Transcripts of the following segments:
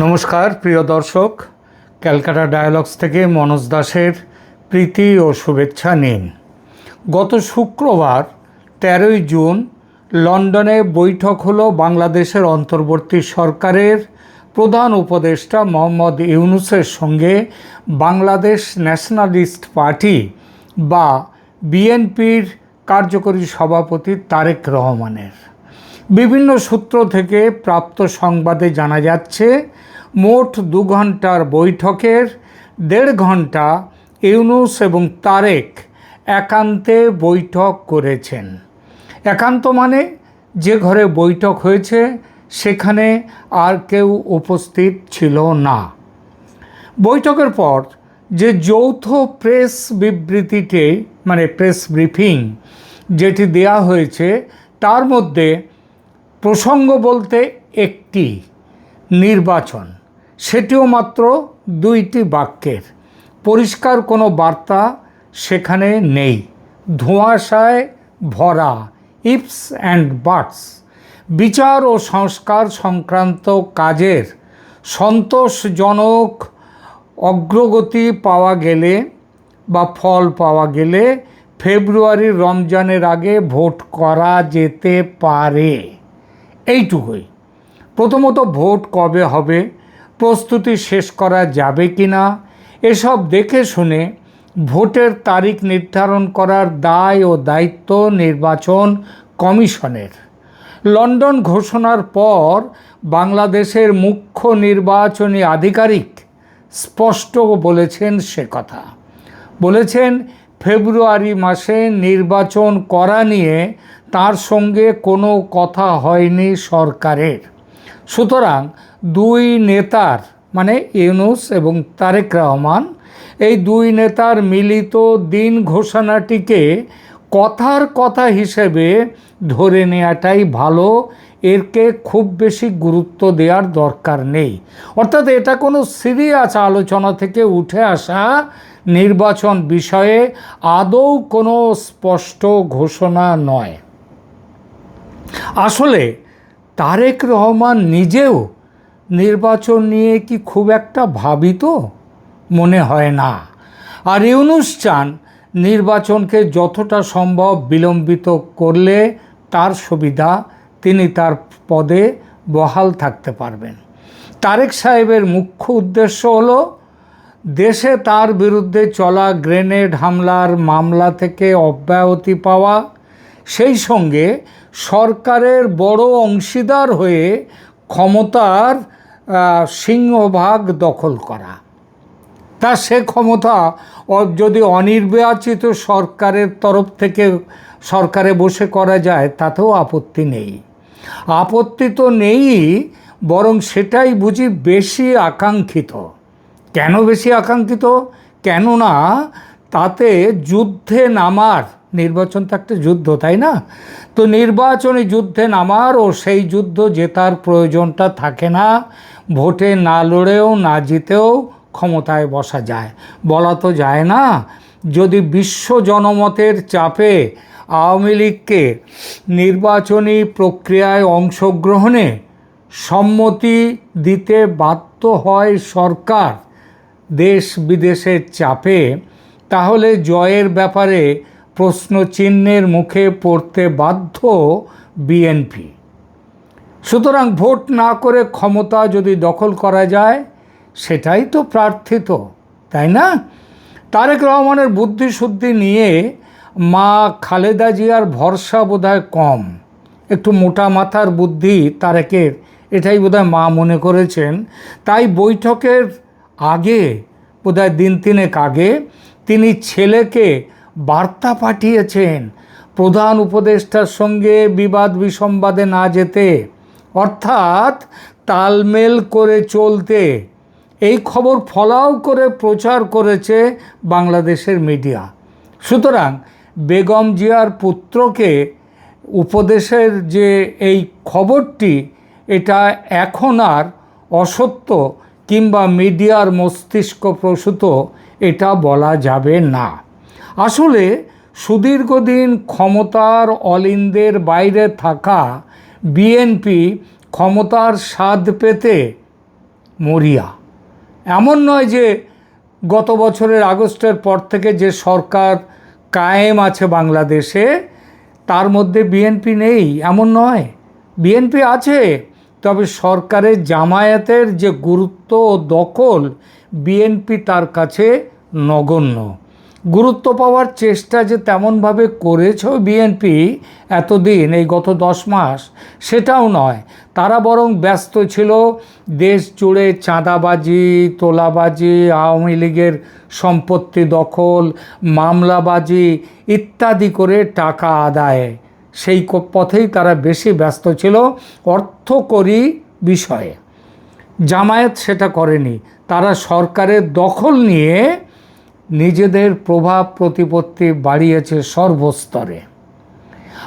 নমস্কার, প্রিয় দর্শক। ক্যালকাটা ডায়ালগস থেকে মনোজ দাসের প্রীতি ও শুভেচ্ছা নিন। গত শুক্রবার তেরোই জুন লন্ডনে বৈঠক হলো বাংলাদেশের অন্তর্বর্তী সরকারের প্রধান উপদেষ্টা মোহাম্মদ ইউনুসের সঙ্গে বাংলাদেশ ন্যাশনালিস্ট পার্টি বা বিএনপির কার্যকরী সভাপতি তারেক রহমানের। বিভিন্ন সূত্র থেকে প্রাপ্ত সংবাদে জানা যাচ্ছে, মোট দু ঘণ্টার বৈঠকের দেড় ঘণ্টা ইউনুস এবং তারেক একান্তে বৈঠক করেছেন। একান্ত মানে যে ঘরে বৈঠক হয়েছে, সেখানে আর কেউ উপস্থিত ছিল না। বৈঠকের পর যে যৌথ প্রেস বিবৃতিতে মানে প্রেস ব্রিফিং যেটি দেয়া হয়েছে, তার মধ্যে প্রসঙ্গ বলতে একটি নির্বাচন। সেটিও মাত্র দুইটি বাক্যের। পরিষ্কার কোনো বার্তা সেখানে নেই। ধোঁয়াশায় ভরা। Ifs and buts. বিচার ও সংস্কার সংক্রান্ত কাজের সন্তোষজনক অগ্রগতি পাওয়া গেলে বা ফল পাওয়া গেলে ফেব্রুয়ারির রমজানের আগে ভোট করা যেতে পারে। এইটুকুই। প্রথমত ভোট কবে হবে, প্রস্তুতি শেষ করা যাবে কি না এসব দেখে শুনে ভোটের তারিখ নির্ধারণ করার দায় ও দায়িত্ব নির্বাচন কমিশনের। লন্ডন ঘোষণার পর বাংলাদেশের মুখ্য নির্বাচনী আধিকারিক স্পষ্ট বলেছেন সে কথা। বলেছেন ফেব্রুয়ারি মাসে নির্বাচন করা নিয়ে তার সঙ্গে কোনো কথা হয়নি সরকারের। সুতরাং দুই নেতার মানে ইউনুস এবং তারেক রহমান, এই দুই নেতার মিলিত দিন ঘোষণাটিকে কথার কথা হিসেবে ধরে নেওয়াটাই ভালো। এরকে খুব বেশি গুরুত্ব দেওয়ার দরকার নেই। অর্থাৎ এটা কোনো সিরিয়াস আলোচনা থেকে উঠে আসা নির্বাচন বিষয়ে আদৌ কোনো স্পষ্ট ঘোষণা নয়। আসলে তারেক রহমান নিজেও নির্বাচন নিয়ে কি খুব একটা ভাবিত? মনে হয় না। আর ইউনুস চান নির্বাচনকে যতটা সম্ভব বিলম্বিত করলে তার সুবিধা তিনি তার পদে বহাল থাকতে পারবেন। তারেক সাহেবের মুখ্য উদ্দেশ্য হলো দেশে তার বিরুদ্ধে চলা গ্রেনেড হামলার মামলা থেকে অব্যাহতি পাওয়া, সেই সঙ্গে সরকারের বড় অংশীদার হয়ে ক্ষমতার সিংহভাগ দখল করা। তা সে ক্ষমতা যদি অনির্বাচিত সরকারের তরফ থেকে সরকারে বসে করা যায়, তাতেও আপত্তি নেই। আপত্তি তো নেই, বরং সেটাই বুঝি বেশি আকাঙ্ক্ষিত কেন বেশি আকাঙ্ক্ষিত? কেননা তাতে যুদ্ধে নামার, নির্বাচন তো একটা যুদ্ধ, তাই না? তো নির্বাচনী যুদ্ধে নামার ও সেই যুদ্ধ জেতার প্রয়োজনটা থাকে না। ভোটে না লড়েও, না জিতেও ক্ষমতায় বসা যায়। বলা তো যায় না, যদি বিশ্ব জনমতের চাপে আওয়ামী লীগকে নির্বাচনী প্রক্রিয়ায় অংশগ্রহণে সম্মতি দিতে বাধ্য হয় সরকার দেশ বিদেশের চাপে, তাহলে জয়ের ব্যাপারে প্রশ্নচিহ্নের মুখে পড়তে বাধ্য বিএনপি। সুতরাং ভোট না করে ক্ষমতা যদি দখল করা যায়, সেটাই তো প্রার্থিত, তাই না? তারেক রহমানের বুদ্ধিশুদ্ধি নিয়ে মা খালেদা জিয়ার ভরসা বোধহয় কম। একটু মোটা মাথার বুদ্ধি তারেকের, এটাই বোধহয় মা মনে করেছেন। তাই বৈঠকের আগে, বোধহয় দিন তিনেক আগে, তিনি ছেলেকে বার্তা পাঠিয়েছেন, প্রধান উপদেষ্টার সঙ্গে বিবাদ বিসম্বাদে না যেতে, অর্থাৎ তালমেল করে চলতে। এই খবর ফলাও করে প্রচার করেছে বাংলাদেশের মিডিয়া। সুতরাং বেগম জিয়ার পুত্রকে উপদেশের যে এই খবরটি, এটা এখন আর অসত্য কিংবা মিডিয়ার মস্তিষ্ক প্রসূত, এটা বলা যাবে না। আসলে সুদীর্ঘদিন ক্ষমতার অলিন্দের বাইরে থাকা বিএনপি ক্ষমতার স্বাদ পেতে মরিয়া। এমন নয় যে গত বছরের আগস্টের পর থেকে যে সরকার কায়েম আছে বাংলাদেশে, তার মধ্যে বিএনপি নেই, এমন নয়। বিএনপি আছে। তবে সরকারের জামায়াতের যে গুরুত্ব ও দখল বিএনপি তার কাছে নগণ্য। গুরুত্ব পাওয়ার চেষ্টা যে তেমনভাবে করেছ বিএনপি এতদিন, এই গত দশ মাস, সেটাও নয়। তারা বরং ব্যস্ত ছিল, দেশ জুড়ে চাঁদাবাজি, তোলাবাজি, আওয়ামী লীগের সম্পত্তি দখল, মামলাবাজি ইত্যাদি করে টাকা আদায়। সেই পথেই তারা বেশি ব্যস্ত ছিল অর্থকরী বিষয়ে। জামায়াত সেটা করেনি। তারা সরকারের দখল নিয়ে নিজেদের প্রভাব প্রতিপত্তি বাড়িয়েছে সর্বস্তরে।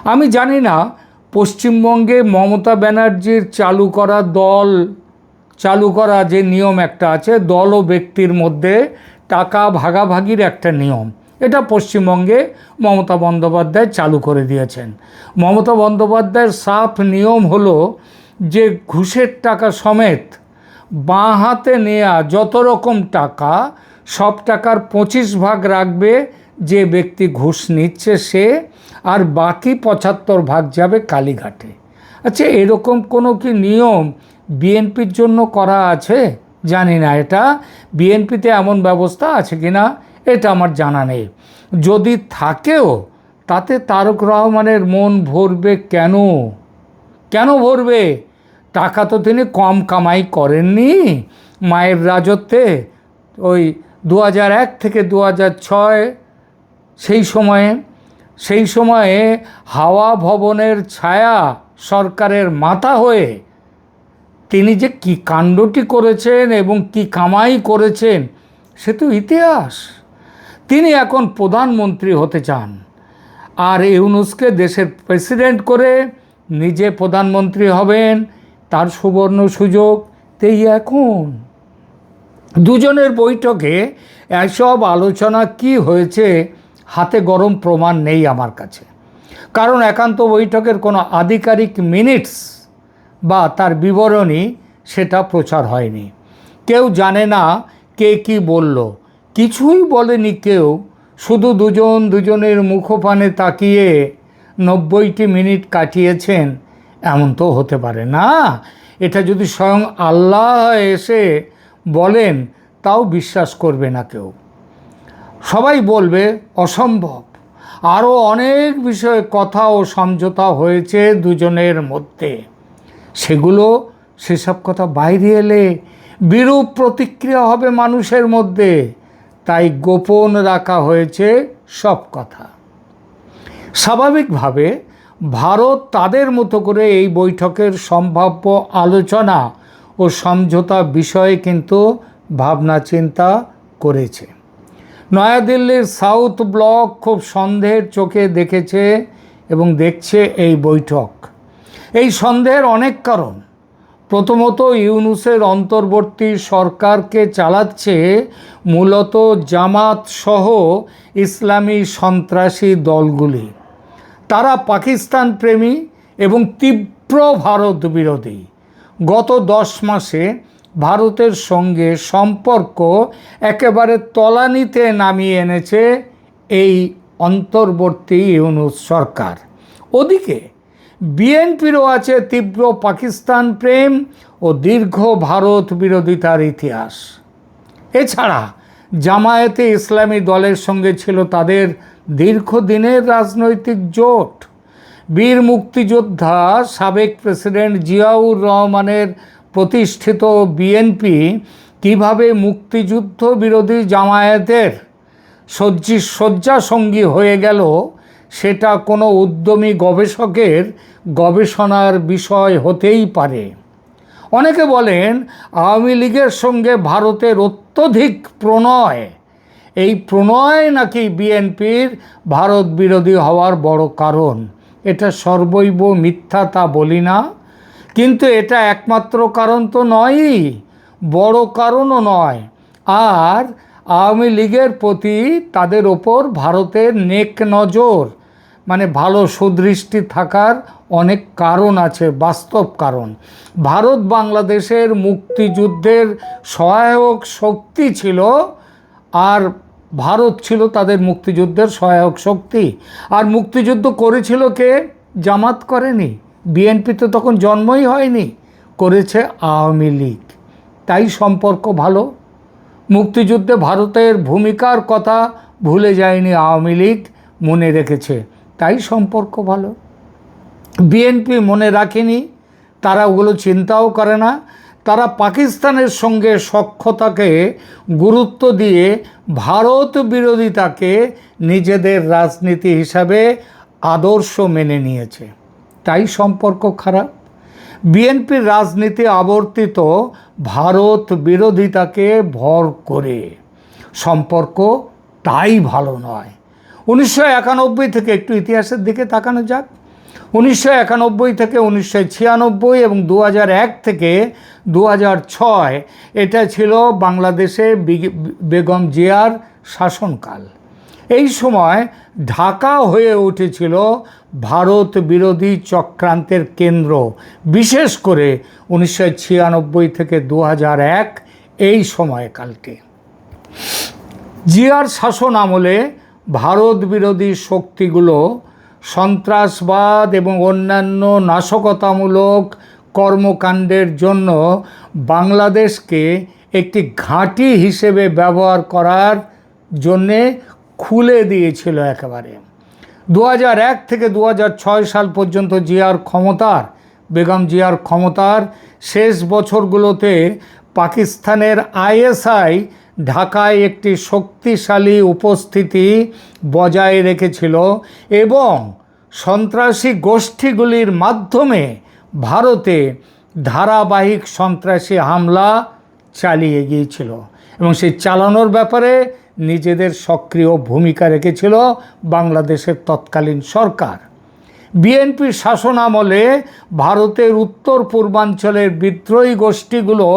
আমি জানি না, পশ্চিমবঙ্গে মমতা ব্যানার্জির চালু করা দল, চালু করা যে নিয়ম একটা আছে, দল ও ব্যক্তির মধ্যে টাকা ভাগাভাগির একটা নিয়ম। এটা পশ্চিমবঙ্গে মমতা বন্দ্যোপাধ্যায় চালু করে দিয়েছেন। মমতা বন্দ্যোপাধ্যায়ের সাফ নিয়ম হলো যে ঘুষের টাকা সমেত বাঁ হাতে নেয়া যত রকম টাকা, সব টাকার পঁচিশ ভাগ রাখবে যে ব্যক্তি ঘুষ নিচ্ছে সে, আর বাকি পঁচাত্তর ভাগ যাবে কালীঘাটে। আচ্ছা এরকম কোনো কি নিয়ম বিএনপির জন্য করা আছে? জানি না, এটা বিএনপিতে এমন ব্যবস্থা আছে কি না এটা আমার জানা নেই। যদি থাকেও, তাতে তারক রহমানের মন ভরবে কেন? কেন ভরবে? টাকা তো তিনি কম কামাই করেননি। মায়ের রাজত্বে ওই দু এক থেকে দু ছয়, সেই সময়ে সেই সময়ে হাওয়া ভবনের ছায়া সরকারের মাথা হয়ে তিনি যে কি কাণ্ডটি করেছেন এবং কি কামাই করেছেন, সে তো ইতিহাস। তিনি এখন প্রধানমন্ত্রী হতে চান। আর ইউনুসকে দেশের প্রেসিডেন্ট করে নিজে প্রধানমন্ত্রী হবেন, তার সুবর্ণ সুযোগ, তেই এখন। দুজনের বৈঠকে এসব আলোচনা কি হয়েছে হাতে গরম প্রমাণ নেই আমার কাছে। কারণ একান্ত বৈঠকের কোনো আধিকারিক মিনিটস বা তার বিবরণী সেটা প্রচার হয়নি। কেউ জানে না কে কি বলল কিছুই বলেনি কেউ। শুধু দুজন দুজনের মুখপানে তাকিয়ে নব্বইটি মিনিট কাটিয়েছেন। এমন তো হতে পারে না। এটা যদি স্বয়ং আল্লাহ এসে বলেন, তাও বিশ্বাস করবে না কেউ। সবাই বলবে, অসম্ভব। আরও অনেক বিষয়ে কথা ও সমঝোতা হয়েছে দুজনের মধ্যে। সেগুলো সেসব কথা বাইরে এলে বিরূপ প্রতিক্রিয়া হবে মানুষের মধ্যে। তাই গোপন রাখা হয়েছে সব কথা। স্বাভাবিকভাবে ভারত তাদের মতো করে এই বৈঠকের সম্ভাব্য আলোচনা ও সমঝোতা বিষয়ে কিন্তু ভাবনা চিন্তা করেছে। নয়াদিল্লির সাউথ ব্লক খুব সন্দেহের চোখে দেখেছে এবং দেখছে এই বৈঠক। এই সন্দেহের অনেক কারণ। প্রথমত ইউনুসের অন্তর্বর্তী সরকারকে চালাচ্ছে মূলত জামাত সহ ইসলামী সন্ত্রাসী দলগুলি। তারা পাকিস্তান প্রেমী এবং তীব্র ভারত বিরোধী। গত দশ মাসে ভারতের সঙ্গে সম্পর্ক একেবারে তলানিতে নামিয়ে এনেছে এই অন্তর্বর্তী ইউনুস সরকার। ওদিকে বিএনপিরও আছে তীব্র পাকিস্তান প্রেম ও দীর্ঘ ভারত বিরোধিতার ইতিহাস। এছাড়া জামায়াতে ইসলামী দলের সঙ্গে ছিল তাদের দীর্ঘদিনের রাজনৈতিক জোট। বীর মুক্তিযোদ্ধা সাবেক প্রেসিডেন্ট জিয়াউর রহমানের প্রতিষ্ঠিত বিএনপি কীভাবে মুক্তিযুদ্ধ বিরোধী জামায়াতের সজ্জি শয্যাসঙ্গী হয়ে গেল সেটা কোনো উদ্যমী গবেষকের গবেষণার বিষয় হতেই পারে। অনেকে বলেন, আওয়ামী লীগের সঙ্গে ভারতের অত্যধিক প্রণয়। এই প্রণয় নাকি বিএনপির ভারত বিরোধী হওয়ার বড় কারণ। এটা সর্বৈব মিথ্যা তা বলি না। কিন্তু এটা একমাত্র কারণ তো নয়ই, বড় কারণও নয়। আর আওয়ামী লীগের প্রতি তাদের ওপর ভারতের নেক নজর মানে ভালো সুদৃষ্টি থাকার অনেক কারণ আছে, বাস্তব কারণ। ভারত বাংলাদেশের মুক্তিযুদ্ধের সহায়ক শক্তি ছিল আর ভারত ছিল তাদের মুক্তিযুদ্ধের সহায়ক শক্তি। আর মুক্তিযুদ্ধ করেছিল কে? জামাত করেনি। বিএনপি তো তখন জন্মই হয়নি, করেছে আওয়ামী লীগ। তাই সম্পর্ক ভালো। মুক্তিযুদ্ধে ভারতের ভূমিকার কথা ভুলে যায়নি আওয়ামী লীগ, মনে রেখেছে। তাই সম্পর্ক ভালো। বিএনপি মনে রাখেনি, তারা ওগুলো চিন্তাও করে না। তারা পাকিস্তানের সঙ্গে সক্ষতাকে গুরুত্ব দিয়ে ভারত বিরোধিতাকে নিজেদের রাজনীতি হিসাবে আদর্শ মেনে নিয়েছে। তাই সম্পর্ক খারাপ। বিএনপির রাজনীতি আবর্তিত, ভারত বিরোধিতাকে ভর করে। সম্পর্ক তাই ভালো নয়। উনিশশো একানব্বই থেকে একটু ইতিহাসের দিকে তাকানো যাক। উনিশশো একানব্বই থেকে উনিশশো ছিয়ানব্বই এবং দু এক থেকে দু ছয়, এটা ছিল বাংলাদেশে বিগ- বেগম জিয়ার শাসনকাল। এই সময় ঢাকা হয়ে উঠেছিল ভারত বিরোধী চক্রান্তের কেন্দ্র। বিশেষ করে উনিশশো ছিয়ানব্বই থেকে দু এক এই সময়কালকে। জিয়ার শাসন আমলে ভারত বিরোধী শক্তিগুলো সন্ত্রাসবাদ এবং অন্যান্য নাশকতামূলক কর্মকাণ্ডের জন্য বাংলাদেশকে একটি ঘাঁটি হিসেবে ব্যবহার করার জন্যে খুলে দিয়েছিল একেবারে। দু এক থেকে দু হাজার ছয় সাল পর্যন্ত জিয়ার ক্ষমতার, বেগম জিয়ার ক্ষমতার শেষ বছরগুলোতে পাকিস্তানের আইএসআই ঢাকায় একটি শক্তিশালী উপস্থিতি বজায় রেখেছিল এবং সন্ত্রাসী গোষ্ঠীগুলির মাধ্যমে ভারতে ধারাবাহিক সন্ত্রাসী হামলা চালিয়ে গিয়েছিল। এবং সেই চালানোর ব্যাপারে নিজেদের সক্রিয় ভূমিকা রেখেছিল বাংলাদেশের তৎকালীন সরকার। বিএনপির শাসন আমলে ভারতের উত্তর পূর্বাঞ্চলের বিদ্রোহী গোষ্ঠীগুলো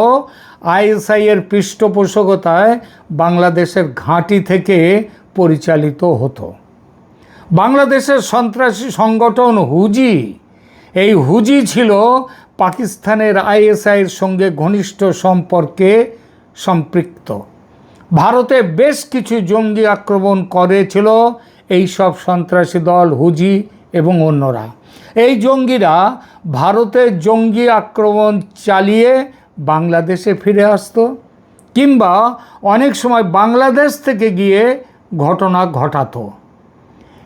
আইএসআইয়ের পৃষ্ঠপোষকতায় বাংলাদেশের ঘাঁটি থেকে পরিচালিত হতো। বাংলাদেশের সন্ত্রাসী সংগঠন হুজি, এই হুজি ছিল পাকিস্তানের আইএসআইয়ের সঙ্গে ঘনিষ্ঠ সম্পর্কে সম্পৃক্ত। ভারতে বেশ কিছু জঙ্গি আক্রমণ করেছিল, এই সব সন্ত্রাসী দল হুজি এবং অন্যরা। এই জঙ্গিরা ভারতের জঙ্গি আক্রমণ চালিয়ে বাংলাদেশে ফিরে আসতো কিংবা অনেক সময় বাংলাদেশ থেকে গিয়ে ঘটনা ঘটাতো।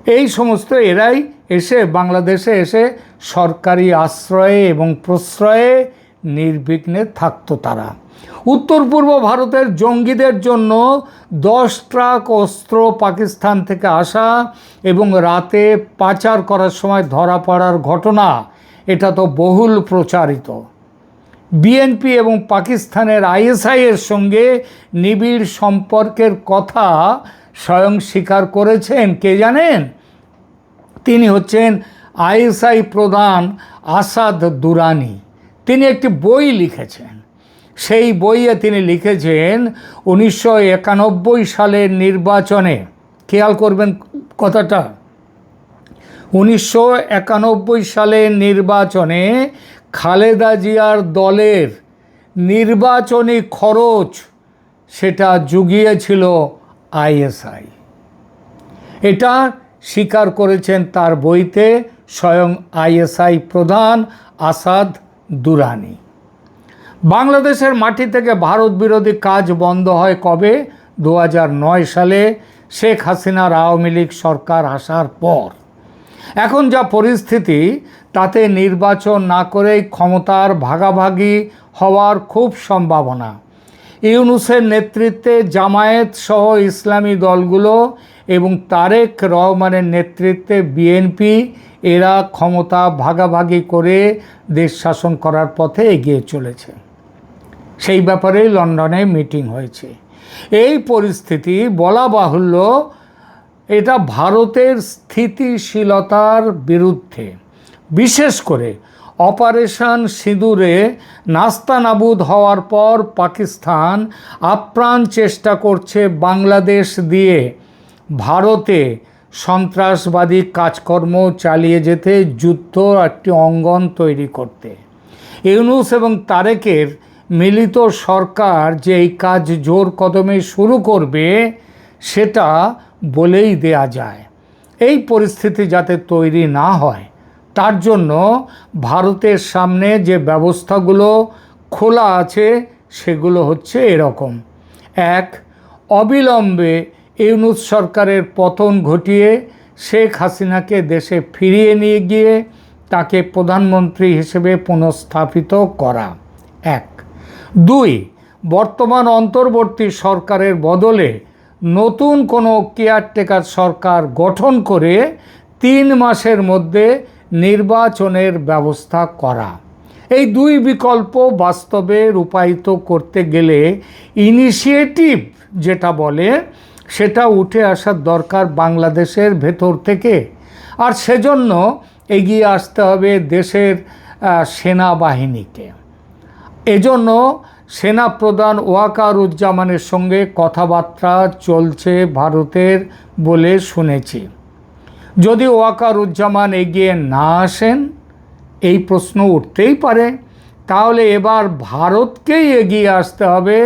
এই সমস্ত এরাই এসে বাংলাদেশে এসে সরকারি আশ্রয়ে এবং প্রশ্রয়ে নির্বিঘ্নে থাকতো তারা। উত্তর পূর্ব ভারতের জঙ্গিদের জন্য দশ ট্রাক অস্ত্র পাকিস্তান থেকে আসা এবং রাতে পাচার করার সময় ধরা পড়ার ঘটনা। এটা তো বহুল প্রচারিত। বিএনপি এবং পাকিস্তানের আইএসআইয়ের সঙ্গে নিবিড় সম্পর্কের কথা স্বয়ং স্বীকার করেছেন কে জানেন? তিনি হচ্ছেন আইএসআই প্রধান আসাদ দুরানি। তিনি একটি বই লিখেছেন। সেই বইয়ে তিনি লিখেছেন উনিশশো একানব্বই সালের নির্বাচনে। খেয়াল করবেন কথাটা। উনিশশো একানব্বই সালের নির্বাচনে খালেদা জিয়ার দলের নির্বাচনী খরচ সেটা জুগিয়েছিল আইএসআই। এটা স্বীকার করেছেন তার বইতে স্বয়ং আইএসআই প্রধান আসাদ দুরানি। বাংলাদেশের মাটি থেকে ভারত বিরোধী কাজ বন্ধ হয় কবে? দু সালে শেখ হাসিনার আওয়ামী লীগ সরকার আসার পর। এখন যা পরিস্থিতি, তাতে নির্বাচন না করেই ক্ষমতার ভাগাভাগি হওয়ার খুব সম্ভাবনা। ইউনুসের নেতৃত্বে জামায়াত সহ ইসলামী দলগুলো এবং তারেক রহমানের নেতৃত্বে বিএনপি, এরা ক্ষমতা ভাগাভাগি করে দেশ শাসন করার পথে এগিয়ে চলেছে। সেই ব্যাপারেই লন্ডনে মিটিং হয়েছে। এই পরিস্থিতি বলা বাহুল্য, এটা ভারতের স্থিতিশীলতার বিরুদ্ধে। বিশেষ করে অপারেশন সিঁদুরে নাস্তানাবুদ হওয়ার পর পাকিস্তান আপ্রাণ চেষ্টা করছে বাংলাদেশ দিয়ে। ভারতে সন্ত্রাসবাদী কাজকর্ম চালিয়ে যেতে, যুদ্ধ একটি অঙ্গন তৈরি করতে। ইউনুস এবং তারেকের মিলিত সরকার যে এই কাজ জোর কদমে শুরু করবে, সেটা বলেই দেয়া যায়। এই পরিস্থিতি যাতে তৈরি না হয়, তার জন্য ভারতের সামনে যে ব্যবস্থাগুলো খোলা আছে, সেগুলো হচ্ছে এরকম। এক, অবিলম্বে ইউনুস সরকারের পতন ঘটিয়ে শেখ হাসিনাকে দেশে ফিরিয়ে নিয়ে গিয়ে তাকে প্রধানমন্ত্রী হিসেবে পুনঃস্থাপিত করা। এক দুই, বর্তমান অন্তর্বর্তী সরকারের বদলে নতুন কোনো কেয়ারটেকার সরকার গঠন করে তিন মাসের মধ্যে নির্বাচনের ব্যবস্থা করা। এই দুই বিকল্প বাস্তবে রূপায়িত করতে গেলে ইনিশিয়েটিভ যেটা বলে, সেটা উঠে আসার দরকার বাংলাদেশের ভেতর থেকে। আর সেজন্য এগিয়ে আসতে হবে দেশের সেনাবাহিনীকে। এজন্য সেনাপ্রধান ওয়াকারুজ্জামানের সঙ্গে কথাবার্তা চলছে ভারতের বলে শুনেছি। যদি ওয়াকারুজ্জামান এগিয়ে না আসেন, এই প্রশ্ন উঠতেই পারে। তাহলে এবার ভারতকেই এগিয়ে আসতে হবে।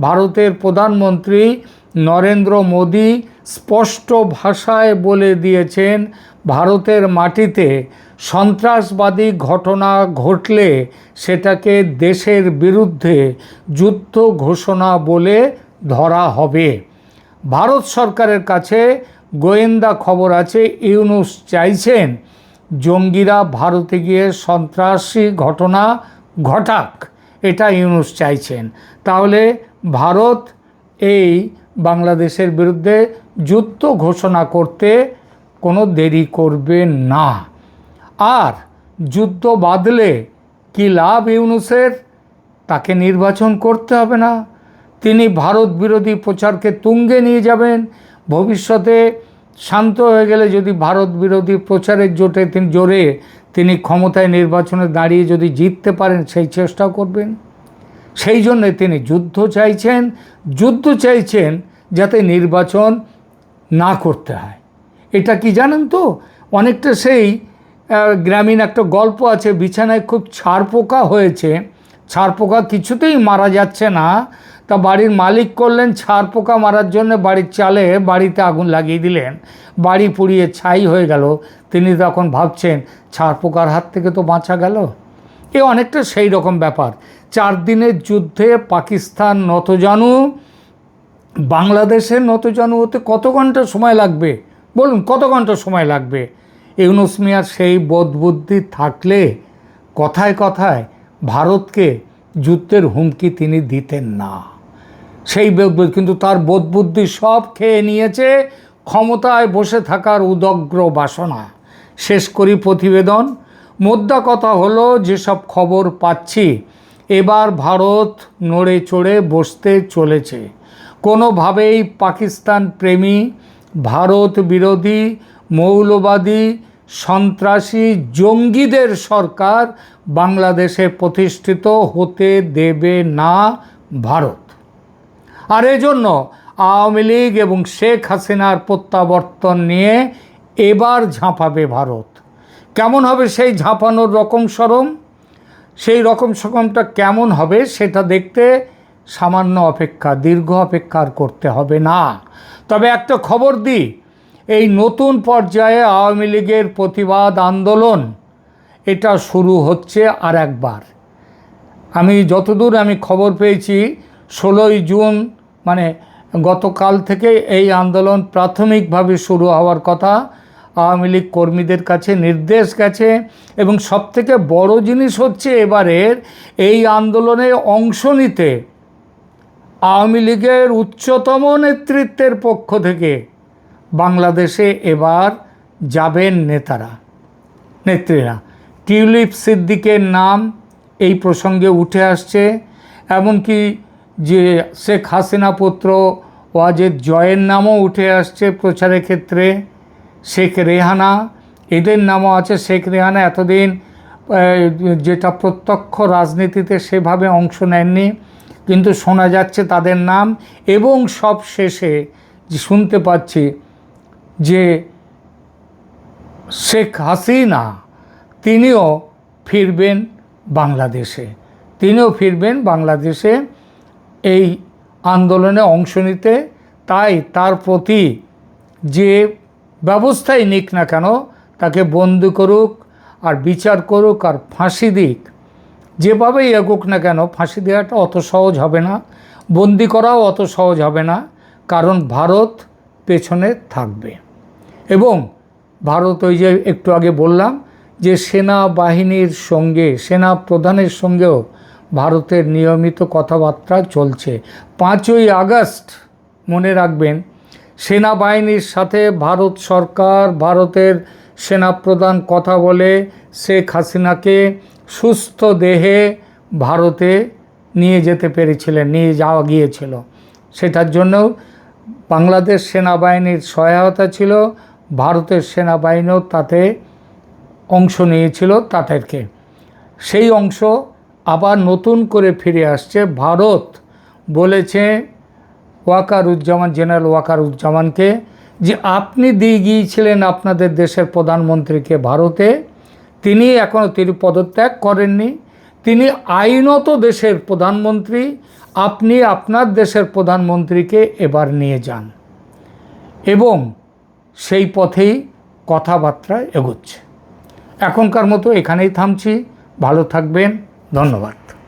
ভারতের প্রধানমন্ত্রী নরেন্দ্র মোদী স্পষ্ট ভাষায় বলে দিয়েছেন, ভারতের মাটিতে সন্ত্রাসবাদী ঘটনা ঘটলে সেটাকে দেশের বিরুদ্ধে যুদ্ধ ঘোষণা বলে ধরা হবে। ভারত সরকারের কাছে গোয়েন্দা খবর আছে, ইউনুস চাইছেন জঙ্গিরা ভারতে গিয়ে সন্ত্রাসী ঘটনা ঘটাক, এটা ইউনুস চাইছেন। তাহলে ভারত এই বাংলাদেশের বিরুদ্ধে যুদ্ধ ঘোষণা করতে কোনো দেরি করবে না। আর যুদ্ধ বাদলে কি লাভ ইউনুসের? তাকে নির্বাচন করতে হবে না। তিনি ভারত বিরোধী প্রচারকে তুঙ্গে নিয়ে যাবেন। ভবিষ্যতে শান্ত হয়ে গেলে যদি ভারত বিরোধী প্রচারের জোটে তিনি জোরে তিনি ক্ষমতায় নির্বাচনে দাঁড়িয়ে যদি জিততে পারেন, সেই চেষ্টাও করবেন। সেই জন্যে তিনি যুদ্ধ চাইছেন যুদ্ধ চাইছেন যাতে নির্বাচন না করতে হয়। এটা কি জানেন তো? অনেকটা সেই গ্রামীণ একটা গল্প আছে, বিছানায় খুব ছাড় পোকা হয়েছে। ছাড় পোকা কিছুতেই মারা যাচ্ছে না। তা বাড়ির মালিক করলেন ছাড় পোকা মারার জন্য বাড়ির চালে বাড়িতে আগুন লাগিয়ে দিলেন। বাড়ি পুড়িয়ে ছাই হয়ে গেল। তিনি তখন ভাবছেন ছাড় পোকার হাত থেকে তো বাঁচা গেল। এ অনেকটা সেই রকম ব্যাপার। চার দিনের যুদ্ধে পাকিস্তান নতজানু, বাংলাদেশের নতজানু হতে কত ঘণ্টা সময় লাগবে? বলুন, কত ঘণ্টা সময় লাগবে? ইউনুস মিয়ার সেই বোধবুদ্ধি থাকলে কথায় কথায় ভারতকে যুদ্ধের হুমকি তিনি দিতেন না। সেই কিন্তু তার বোধবুদ্ধি সব খেয়ে নিয়েছে ক্ষমতায় বসে থাকার উদগ্র বাসনা। শেষ করি প্রতিবেদন। মোদ্দা কথা হলো, যেসব খবর পাচ্ছি, এবার ভারত নড়ে চড়ে বসতে চলেছে। কোনোভাবেই পাকিস্তান প্রেমী, ভারত বিরোধী, মৌলবাদী সন্ত্রাসী জঙ্গিদের সরকার বাংলাদেশে প্রতিষ্ঠিত হতে দেবে না ভারত। আর এজন্য আওয়ামী লীগ এবং শেখ হাসিনার প্রত্যাবর্তন নিয়ে এবার ঝাঁপাবে ভারত। কেমন হবে সেই ঝাঁপানোর রকম সরম? সেই রকম সকমটা কেমন হবে সেটা দেখতে সামান্য অপেক্ষা, দীর্ঘ অপেক্ষা আর করতে হবে না। তবে একটা খবর দিই এই নতুন পর্যায়ে আওয়ামী লীগের প্রতিবাদ আন্দোলন, এটা শুরু হচ্ছে আর একবার আমি যতদূর আমি খবর পেয়েছি, ষোলোই জুন মানে গতকাল থেকে এই আন্দোলন প্রাথমিকভাবে শুরু হওয়ার কথা আওয়ামী লীগ কর্মীদের কাছে নির্দেশ গেছে। এবং সবথেকে বড় জিনিস হচ্ছে এবারের এই আন্দোলনে অংশ নিতে আওয়ামী লীগের উচ্চতম নেতৃত্বের পক্ষ থেকে বাংলাদেশে এবার যাবেন নেতারা, নেত্রীরা। টিউলিপ সিদ্দিকের নাম এই প্রসঙ্গে উঠে আসছে, এমনকি যে শেখ হাসিনা পুত্র ওয়াজেদ জয়ের নামও উঠে আসছে প্রচারের ক্ষেত্রে। শেখ রেহানা, এদের নামও আছে। শেখ রেহানা এতদিন যেটা প্রত্যক্ষ রাজনীতিতে সেভাবে অংশ নেননি, কিন্তু শোনা যাচ্ছে তাদের নাম এবং সব শেষে শুনতে পাচ্ছি যে শেখ হাসিনা, তিনিও ফিরবেন বাংলাদেশে। তিনিও ফিরবেন বাংলাদেশে এই আন্দোলনে অংশ নিতে। তাই তার প্রতি যে ব্যবস্থাই নিক না কেন, তাকে বন্দি করুক আর বিচার করুক আর ফাঁসি দিক। যেভাবেই এগুক না কেন, ফাঁসি দেওয়াটা অত সহজ হবে না। বন্দি করাও অত সহজ হবে না। কারণ ভারত পেছনে থাকবে। এবং ভারত ওই যে একটু আগে বললাম যে সেনাবাহিনীর সঙ্গে সেনা প্রধানের সঙ্গেও ভারতের নিয়মিত কথাবার্তা চলছে। পাঁচই আগস্ট, মনে রাখবেন, সেনাবাহিনীর সাথে ভারত সরকার, ভারতের সেনাপ্রধান কথা বলে শেখ হাসিনাকে সুস্থ দেহে ভারতে নিয়ে যেতে পেরেছিলেন, নিয়ে যাওয়া গিয়েছিল। সেটার জন্যও বাংলাদেশ সেনাবাহিনীর সহায়তা ছিল ভারতের সেনাবাহিনীও তাতে অংশ নিয়েছিল তাদেরকে। সেই অংশ আবার নতুন করে ফিরে আসছে। ভারত বলেছে ওয়াকারুজ্জামান, জেনারেল ওয়াকারুজ্জামানকে যে আপনি দিয়ে গিয়েছিলেন আপনাদের দেশের প্রধানমন্ত্রীকে ভারতে, তিনি এখনও তিনি পদত্যাগ করেননি। তিনি আইনত দেশের প্রধানমন্ত্রী, আপনি আপনার দেশের প্রধানমন্ত্রীকে এবার নিয়ে যান। এবং সেই পথেই কথাবার্তা এগোচ্ছে। এখনকার মতো এখানেই থামছি। ভালো থাকবেন। ধন্যবাদ।